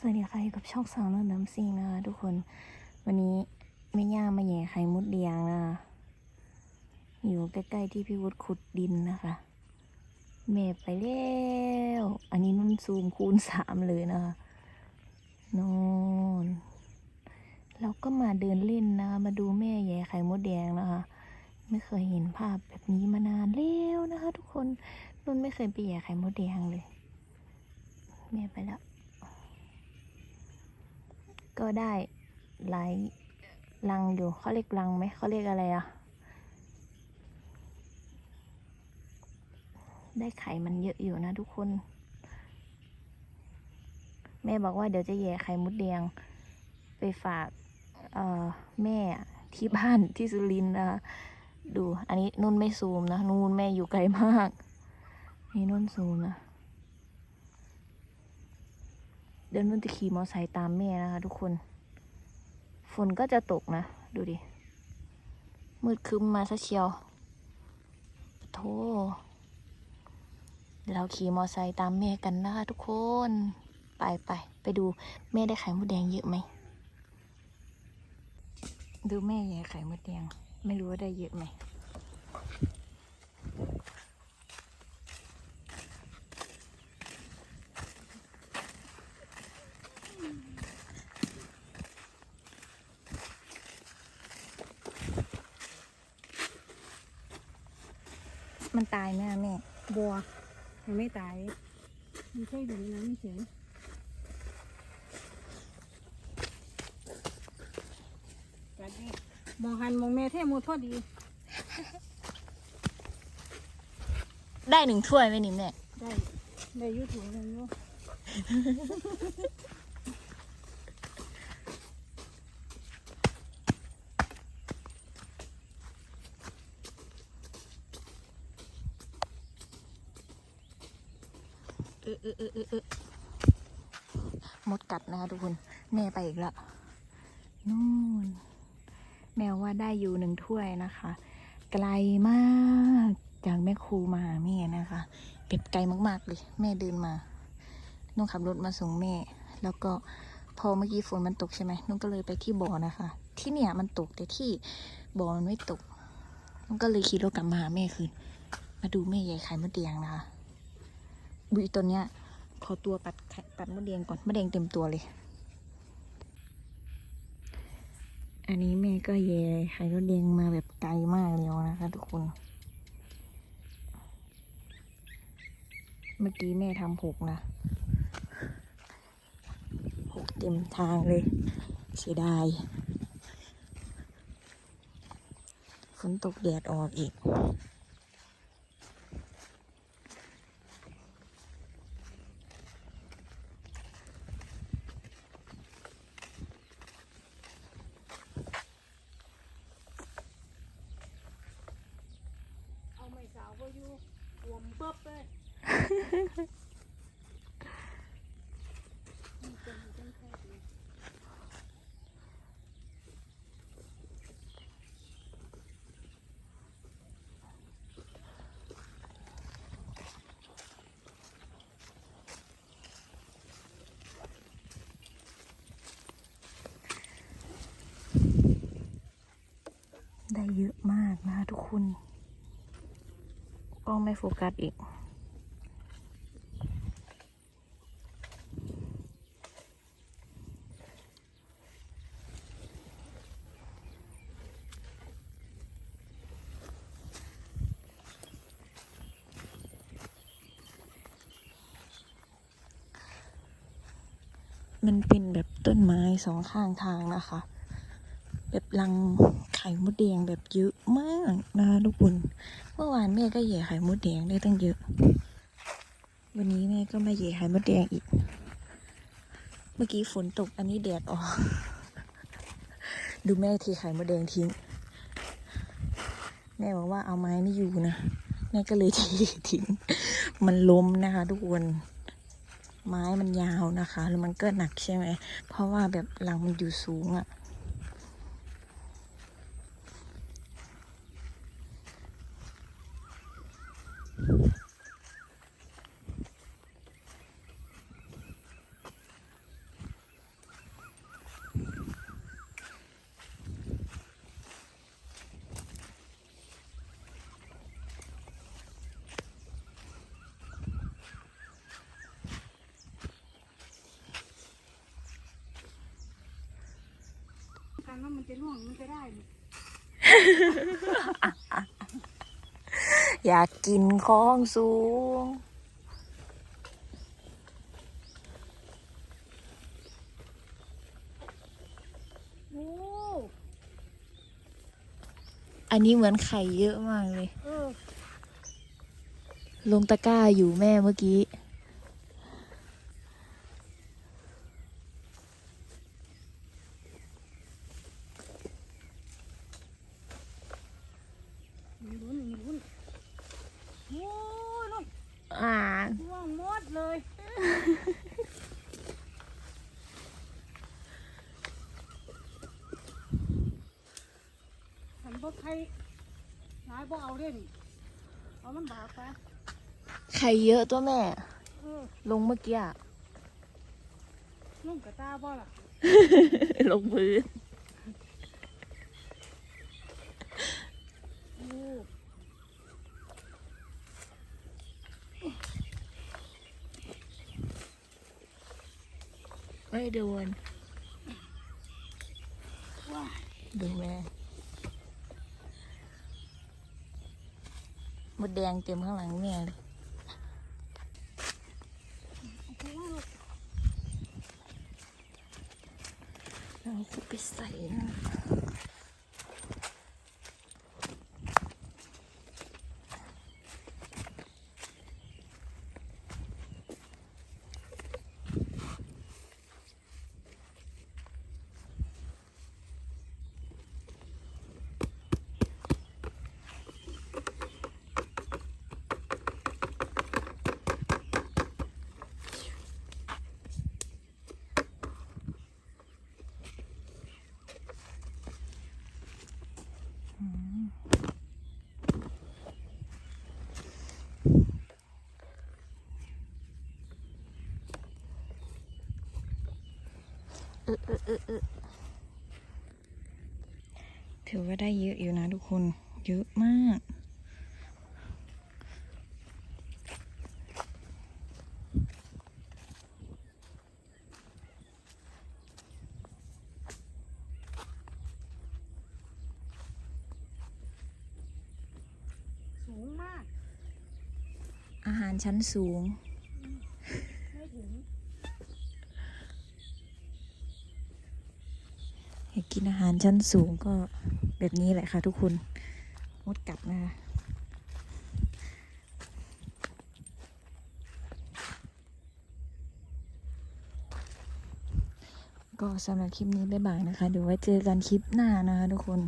สวัสดีค่ะอยู่กับช่องสาวน้ำน้ำซิงนะคะทุกคน วันนี้แม่ย่ามาแย่ไข่มุดแดงนะคะอยู่ใกล้ๆที่พี่วุฒิขุดดินนะคะแม่ไปแล้วอันนี้นุ่นซูมคูณสามเลยนะคะนอนเราก็มาเดินเล่นนะคะมาดูแม่แย่ไข่มดแดงนะคะ ไม่เคยเห็นภาพแบบนี้มานานแล้วนะคะ ทุกคนนุ่นไม่เคยไปแย่ไข่มดแดงเลย แม่ไปแล้ว ก็ได้หลายรังอยู่เขาเรียกรังไหมเขาเรียกอะไรอะได้ไข่มันเยอะอยู่นะทุกคน แม่บอกว่าเดี๋ยวจะแย่ไข่มดแดงไปฝากแม่ที่บ้านที่สุรินทร์นะดู อันนี้นุ่นไม่ซูมนะ นุ่นแม่อยู่ไกลมาก นี่นุ่นซูมนะ เดินนุ่นจะขี่มอไซค์ตามแม่นะคะทุกคน ฝนก็จะตกนะ ดูดิ มืดคึ้มมาซะเชียวโธ่เดี๋ยวเราขี่มอไซค์ตามแม่กันนะคะทุกคน ไปไปไปดูแม่ได้ไข่มดแดงเยอะไหม ดูแม่แย่ไข่มดแดง ไม่รู้ว่าได้เยอะไหม มันตายไหมอะแม่ บัวมันไม่ตาย มันแค่อยู่ในน้ำเฉยจัดดิมองหันมองแม่เท่มูโทษดี ได้หนึ่งถ้วยไหมนี่แม่ ได้ ได้อยุถุงนึงอยุ เออเออเออเออเออมดกัดนะคะทุกคน แม่ไปอีกแล้วนู่น แมวว่าได้อยู่หนึ่งถ้วยนะคะ ไกลมากจากแม่ครูมาแม่นะคะเป็ดไกลมากๆเลย แม่เดินมานุ่งขับรถมาส่งแม่ แล้วก็พอเมื่อกี้ฝนมันตกใช่ไหมนุ่งก็เลยไปที่บ่อนะคะ ที่เนี่ยมันตกแต่ที่บ่อมันไม่ตกนุ่งก็เลยขี่รถกลับมาหาแม่คืน มาดูแม่ใหญ่ไข่มดแดงนะคะ บุยตัวเนี้ย ขอตัวปัดไข่ปัดมะเร็งก่อนมะเร็งเต็มตัวเลย อันนี้แม่ก็แย่ไข่มดแดงมาแบบไกลมากแล้วนะคะทุกคน เมื่อกี้แม่ทำหกนะหกเต็มทางเลย เสียดายฝนตกแดดออกอีก เอา ไม่สาวก็อยู่หวมเปิ๊บเลยนี่เป็นเป็นแค่ดีได้เยอะมากนะทุกคน ไม่โฟกัสอีก มันเป็นแบบต้นไม้สองข้างทางนะคะ แบบรัง ข่มดแดงแบบเยอะมากนะคะทุกคนเมื่อวานแม่ก็แย่ไข่มดแดงได้ตั้งเยอะ วันนี้แม่ก็มาแย่ไข่มดแดงอีก เมื่อกี้ฝนตกอันนี้แดดออก ดูแม่ทีไข่มดแดงทิ้งแม่บอกว่าเอาไม้ไม่อยู่นะแม่ก็เลยทีทิ้งมันล้มนะคะ ทุกคนไม้มันยาวนะคะ แล้วมันก็หนักใช่ไหม เพราะว่าแบบรังมันอยู่สูงอะ่ะ ว่ามันจะล่วงมันจะได้ อยากกินของสูงโอ้อันนี้เหมือนไข่เยอะมากเลยเออลงตะกร้าอยู่แม่เมื่อกี้ มีลุ้นมีลุ้นโอ้ยลูก อ่า ร่วงหมดเลย ฉันบ่ใครนายบ่เอาเด้นี่เอามันบากไปไข่เยอะตัวแม่ เออลงเมื่อกี้อะ นุ่งกระตาบ่ล่ะลงพื้นโอ้ไม่โดนว้ายดูแม่ มดแดงเต็มข้างหลังแม่เลยเอาไปว่าลูกเราจะไปใส่นะ เออเออเออเออถือว่าได้เยอะอยู่นะทุกคน เยอะมาก สูง มากอาหารชั้นสูง ไม่ถึงอยากกินอาหารชั้นสูงก็แบบนี้แหละค่ะทุกคนมดกัดนะคะก็สำหรับคลิปนี้บ๊ายบายนะคะเดี๋ยวไว้เจอกันคลิปหน้านะคะทุกคน